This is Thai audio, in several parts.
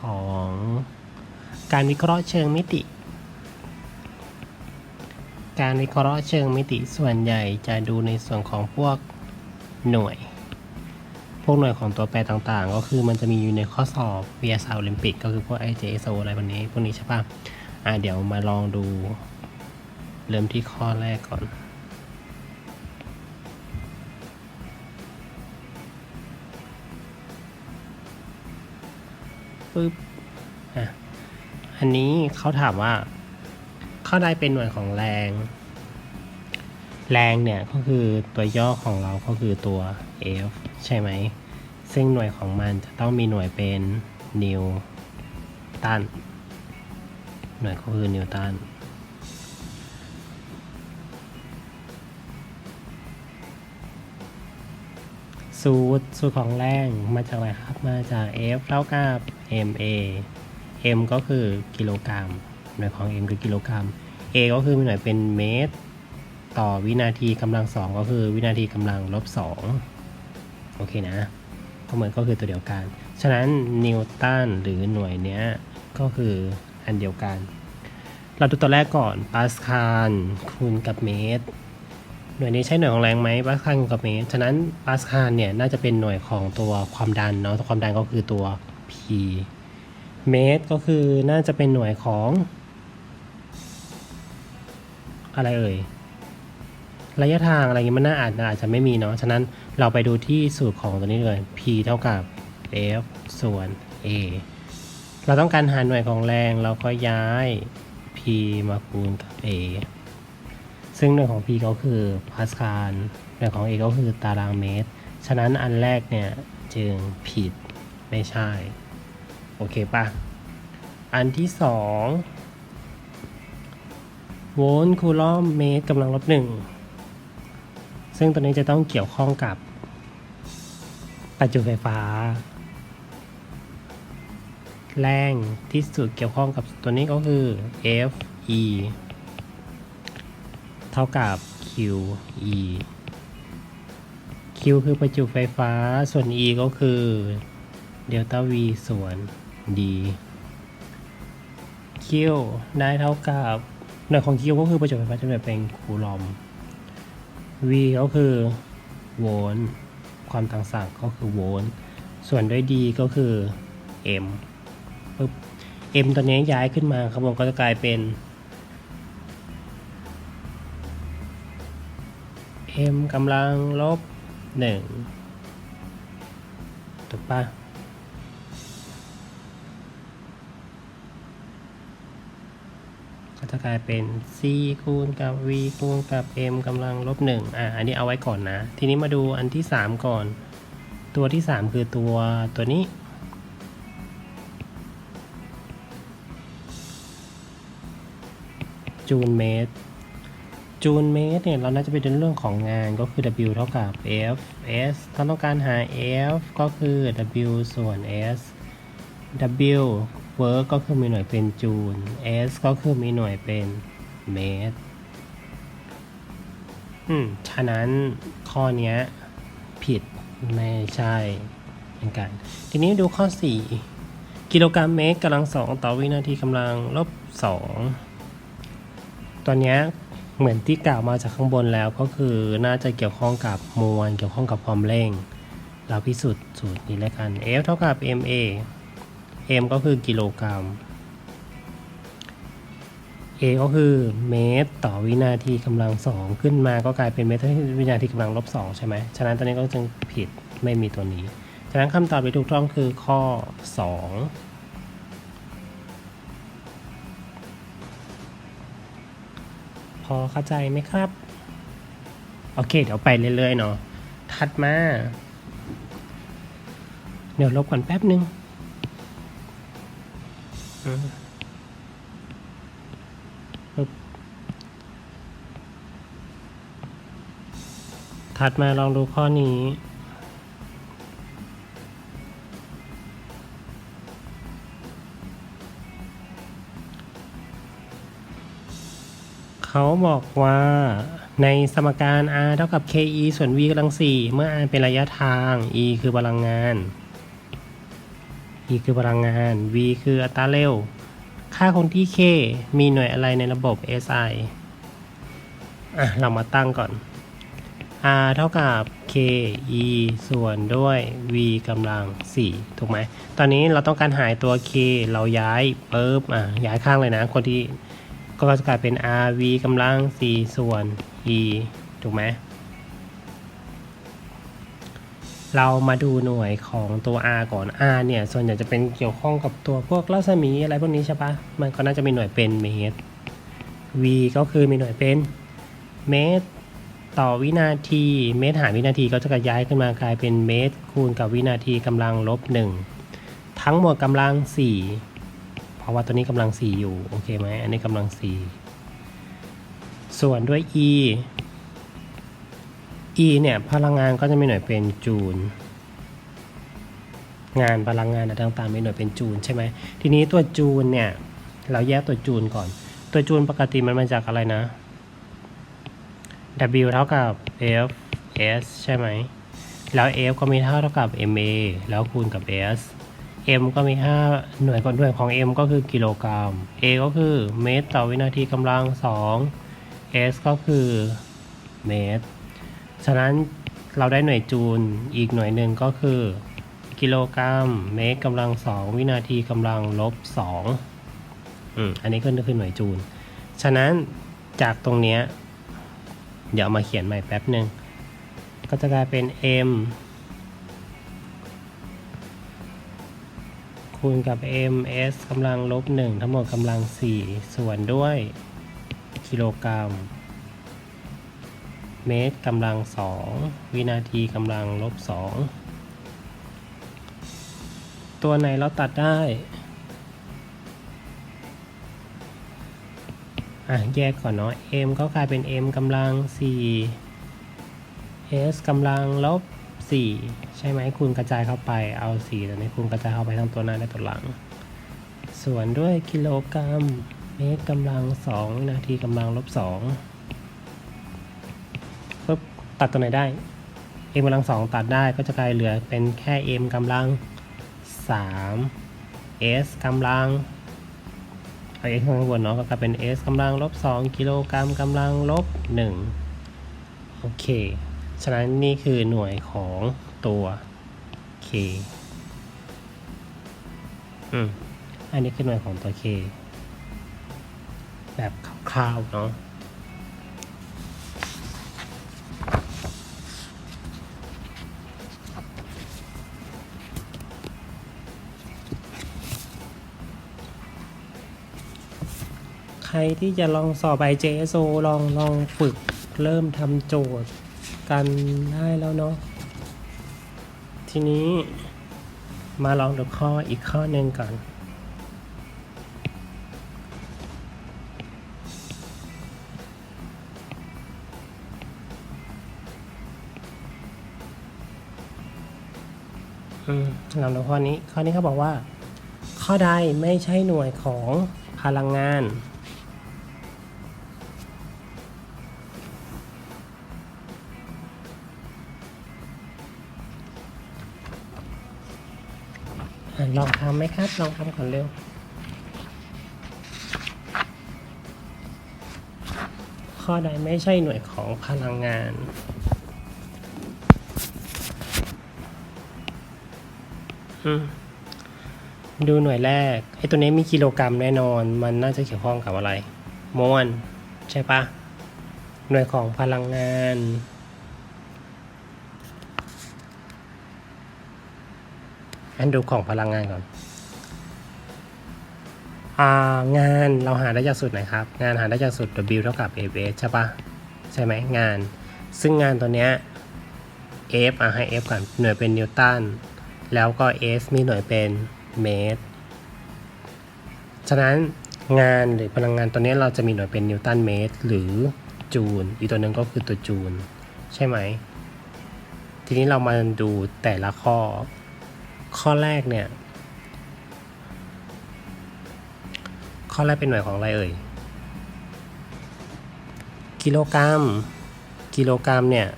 ของการวิเคราะห์เชิงมิติ การวิเคราะห์เชิงมิติส่วนใหญ่จะดูในส่วนของพวกหน่วย พวกหน่วยของตัวแปรต่างๆ ก็คือมันจะมีอยู่ในข้อสอบวิทยาศาสตร์โอลิมปิกก็คือพวก IJSO อะไรวกนี้ พวกนี้ใช่ปะอะเดี๋ยวมาลองดู เริ่มที่ข้อแรกก่อน ปึ๊บอะอันนี้เขาถามว่าเข้าได้เป็นหน่วยของแรง แรงเนี่ยก็คือตัวย่อของเราก็คือตัว F ใช่ไหม ซึ่งหน่วยของมันจะต้องมีหน่วยเป็นนิวตันหน่วยก็คือนิวตัน สูตรสูตรของแรงมาจากอะไรครับ มาจาก F เท่ากับ ma m ก็คือกิโลกรัมหน่วยของ m คือกิโลกรัม a ก็คือมีหน่วยเป็นเมตร ต่อวินาทีกำลังสองก็คือวินาทีกำลังลบสองโอเคนะก็เหมือนก็คือตัวเดียวกัน ฉะนั้นนิวตันหรือหน่วยเนี้ยก็คืออันเดียวกัน เราดูตัวแรกก่อนปาสคาลคูณกับเมตร หน่วยนี้ใช้หน่วยของแรงไหมปาสคาลกับเมตรฉะนั้นปาสคาลเนี่ยน่าจะเป็นหน่วยของตัวความดันเนาะความดันก็คือตัว P เมตรก็คือน่าจะเป็นหน่วยของ อะไรเอ่ยระยะทางอะไรเงี้ยมันน่าอาจอาจจะไม่มีเนาะฉะนั้นเราไปดูที่สูตรของตัวนี้เลย P เท่ากับ F ส่วน A เราต้องการหาหน่วยของแรงเราก็ย้าย P มาคูณกับ A ซึ่งหน่วยของ P ก็คือพาสคาลหน่วยของ A ก็คือตารางเมตร ฉะนั้นอันแรกเนี่ยจึงผิดไม่ใช่ โอเคป่ะอันที่สองโวลต์คูลอมเมตรกำลังลบหนึ่งซึ่งตัวนี้จะต้องเกี่ยวข้องกับประจุไฟฟ้า แรงที่สุดเกี่ยวข้องกับตัวนี้ก็คือ F E ท่ากับ Q E Q คือประจุไฟฟ้า ส่วน E ก็คือเดลต้า V ส่วน D Q ได้เท่ากับหน่วยของ Q ก็คือประจุไฟฟ้าจะเป็นคูลอม V ก็คือโวลต์ ความต่างศักย์ก็คือโวลต์ ส่วนด้วย D ก็คือ M ปึ๊บ M ตัวนี้ย้ายขึ้นมาครับผมก็จะกลายเป็น M กำลังลบหนึ่งถูกปะก็จะกลายเป็น c คูณกับ v คูณกับ m กำลังลบหนึ่งอะ อันนี้เอาไว้ก่อนนะ ทีนี้มาดูอันที่ 3 ก่อน ตัวที่ 3 คือตัวตัวนี้ จูลเมตร จูลเมตรเนี่ยเราน่าจะไปดูเรื่องของงานก็คือ W เท่ากับ F S ถ้าต้องการหา F ก็คือ W ส่วน S W work ก็คือมีหน่วยเป็นจูล S ก็คือมีหน่วยเป็นเมตร อืม ฉะนั้นข้อนี้ผิดไม่ใช่เหมือนกัน ทีนี้ดูข้อ 4 กิโลกรัมเมตรกำลังสองต่อวินาทีกำลังลบสองตัวเนี้ย เหมือนที่กล่าวมาจากข้างบนแล้วก็คือน่าจะเกี่ยวข้องกับมวลเกี่ยวข้องกับความเร่ง เราพิสูจน์สูตรนี้แล้วกัน F เท่ากับ ma m ก็คือกิโลกรัม a ก็คือเมตรต่อวินาทีกำลังสองขึ้นมาก็กลายเป็นเมตรต่อวินาทีกำลังลบสองใช่ไหมฉะนั้นตัวนี้ก็จึงผิดไม่มีตัวนี้ ฉะนั้นคำตอบที่ถูกต้องคือข้อ 2 อเข้าใจไหมครับ โอเค เดี๋ยวไปเรื่อยๆเนาะถัดมา เดี๋ยวลบก่อนแป๊บนึงอืมปึ๊บถัดมาลองดูข้อนี้ เขาบอกว่าในสมการ r เท่ากับ ke ส่วน v กำลัง 4 เมื่อ r เป็นระยะทาง e คือพลังงาน E คือพลังงาน V คืออัตราเร็ว ค่าคงที่ K มีหน่วยอะไรในระบบ SI อะ เรามาตั้งก่อน R เท่ากับ K E ส่วนด้วย V กำลัง 4 ถูกไหม ตอนนี้เราต้องการหายตัว K เราย้ายปุ๊บอะ ย้ายข้างเลยนะ คนที่ ก็จะกลายเป็น R V กำลัง4ส่วน E ถูกไหม เรามาดูหน่วยของตัว R ก่อน R เนี่ย ส่วนใหญ่จะเป็นเกี่ยวข้องกับตัวพวกรัศมีอะไรพวกนี้ใช่ปะมันก็น่าจะมีหน่วยเป็นเมตร V ก็คือมีหน่วยเป็นเมตรต่อวินาที เมตรหารวินาทีก็จะกระย้ายขึ้นมากลายเป็นเมตรคูณกับวินาทีกำลังลบหนึ่งทั้งหมดกำลังสี่ ราะว่าตัวนี้กำลังสีอยู่ โอเคไหม อันนี้กำลังสีส่วนด้วย e e เนี่ย พลังงานก็จะมีหน่วยเป็นจูล งานพลังงานอะไรต่างๆมีหน่วยเป็นจูลใช่ไหม ทีนี้ตัวจูลเนี่ย เราแยกตัวจูลก่อน ตัวจูลปกติมันมาจากอะไรนะ W เท่ากับ F S ใช่ไหม แล้ว F ก็มีเท่าเท่ากับ MA แล้วคูณกับ S M ก็มีค่าหน่วยก่อนด้วยของ M ก็คือกิโลกรัม A ก็คือเมตรต่อวินาทีกำลัง 2 S ก็คือเมตร ฉะนั้นเราได้หน่วยจูลอีกหน่วยหนึ่งก็คือ กิโลกรัม เมตรกำลัง 2 วินาทีกำลังลบ2อืมอันนี้ก็คือหน่วยจูล ฉะนั้นจากตรงเนี้ยเดี๋ยวเอามาเขียนใหม่แป๊บหนึ่งก็จะกลายเป็น m คูณกับ m s กำลังลบ 1 ทั้งหมดกำลัง 4 ส่วนด้วย กิโลกรัม เมตรกำลัง 2 วินาทีกำลังลบ 2 ตัวไหนเราตัดได้อะแยกก่อนเนาะ m ก็กลายเป็น m กำลัง 4 s กำลังลบ 4 ใช่ไหมคูณกระจายเข้าไปเอา4แต่นี้คูณกระจายเข้าไปทั้งตัวหน้าและตัวหลัง ส่วนด้วยกิโลกรัมเมตรกำลัง2วินาทีกำลังลบ2ปุ๊บตัดตัวไหนได้ m กำลัง2ตัดได้ก็จะกลายเหลือเป็นแค่ m กำลัง3 s กำลังเอา x ข้างบนเนาะก็กลายเป็น s กำลังลบ2กิโลกรัมกำลังลบ1โอเค ฉะนั้นนี่คือหน่วยของ ตัว k อืม อันนี้คือหน่วยของตัว k แบบคร่าวๆเนาะใครที่จะลองสอบไป JSO ลองลองฝึกเริ่มทำโจทย์กันได้แล้วเนาะ ทีนี้มาลองดูข้ออีกข้อหนึ่งก่อน อืมลองดูข้อนี้ ข้อนี้เขาบอกว่า ข้อใดไม่ใช่หน่วยของพลังงาน ลองทำไหมครับ ลองทำก่อนเร็ว ข้อใดไม่ใช่หน่วยของพลังงานอืมดูหน่วยแรก ไอ้ตัวนี้มีกิโลกรัมแน่นอน มันน่าจะเกี่ยวข้องกับอะไรมวลใช่ปะหน่วยของพลังงาน อันดูของพลังงานก่อนองานเราหาได้จากสูตรไหนครับ งานหาได้จากสูตร W เท่ากับ F S ใช่ปะใช่ไหมงาน ซึ่งงานตัวเนี้ย F อะให้ F ก่อนหน่วยเป็นนิวตันแล้วก็ S มีหน่วยเป็นเมตร ฉะนั้นงานหรือพลังงานตัวนี้เราจะมีหน่วยเป็นนิวตันเมตร หรือจูลอีกตัวหนึ่งก็คือตัวจูลใช่ไหม ทีนี้เรามาดูแต่ละข้อ ข้อแรกเนี่ย ข้อแรกเป็นหน่วยของอะไรเอ่ย กิโลกรัม กิโลกรัมเนี่ย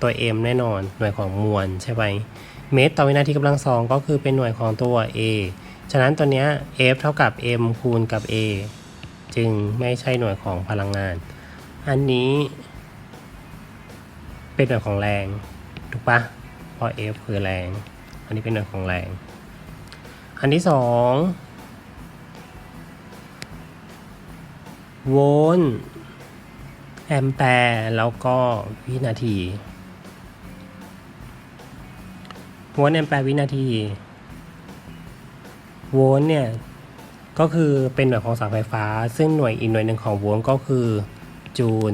ตัว m แน่นอน หน่วยของมวลใช่ไหม เมตรต่อวินาทีกำลังสองก็คือเป็นหน่วยของตัว a ฉะนั้นตัวเนี้ย F เท่ากับ m คูณกับ a จึงไม่ใช่หน่วยของพลังงาน อันนี้เป็นหน่วยของแรง ถูกปะเพราะ F คือแรง อันนี้เป็นหน่วยของแรง อันที่สองโวลต์แอมแปร์แล้วก็วินาทีโวลต์แอมแปร์วินาทีโวลต์เนี่ย ก็คือเป็นหน่วยของสายไฟฟ้า ซึ่งหน่วยอีกหน่วยหนึ่งของโวลต์ก็คือ จูล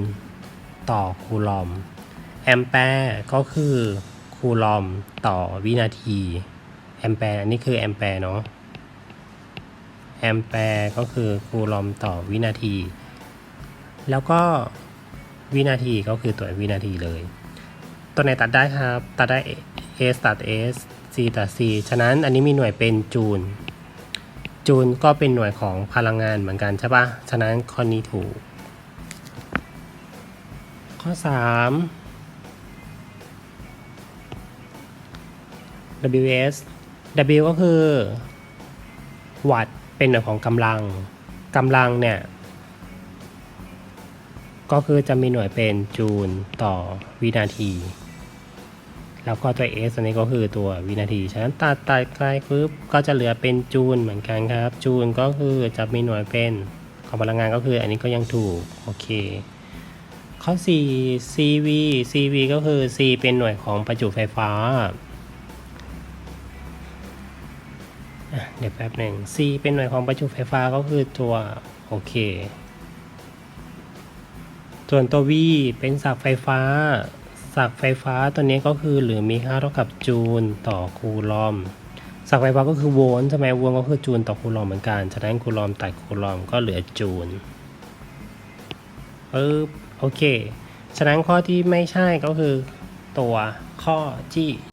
ต่อคูลอม แอมแปร์ก็คือ คูลอมต่อวินาทีแอมแปร์อันนี้คือแอมแปร์เนาะแอมแปร์ก็คือคูลอมต่อวินาที แล้วก็วินาทีก็คือตัววินาทีเลย ตัวไหนตัดได้ครับ ตัดได้ S ตัด S C ตัด C ฉะนั้นอันนี้มีหน่วยเป็นจูล จูลก็เป็นหน่วยของพลังงานเหมือนกันใช่ปะฉะนั้นข้อนี้ถูก ข้อ 3 WS W ก็คือ วัตเป็นหน่วยของกำลังกำลังเนี่ย ก็คือจะมีหน่วยเป็นจูลต่อวินาที แล้วก็ตัว S อันนี้ก็คือตัววินาที ฉะนั้นตัดตัดไกลปุ๊บก็จะเหลือเป็นจูลเหมือนกันครับ จูลก็คือจะมีหน่วยเป็นของพลังงานก็คืออันนี้ก็ยังถูก โอเค ข้อ 4 CV CV ก็คือ C เป็นหน่วยของประจุไฟฟ้า เดี๋ยวแป๊บหนึ่ง C เป็นหน่วยของประจุไฟฟ้าก็คือตัวโอเค ส่วนตัว V เป็นศักไฟฟ้า ศักไฟฟ้าตัวนี้ก็คือหรือมีค่าเท่ากับจูลต่อคูลอมศักไฟฟ้าก็คือโวลต์ใช่ไหมโวลต์ก็คือจูลต่อคูลอมเหมือนกัน ฉะนั้นคูลอมตัดคูลอมก็เหลือจูลเออโอเค ฉะนั้นข้อที่ไม่ใช่ก็คือตัวข้อที่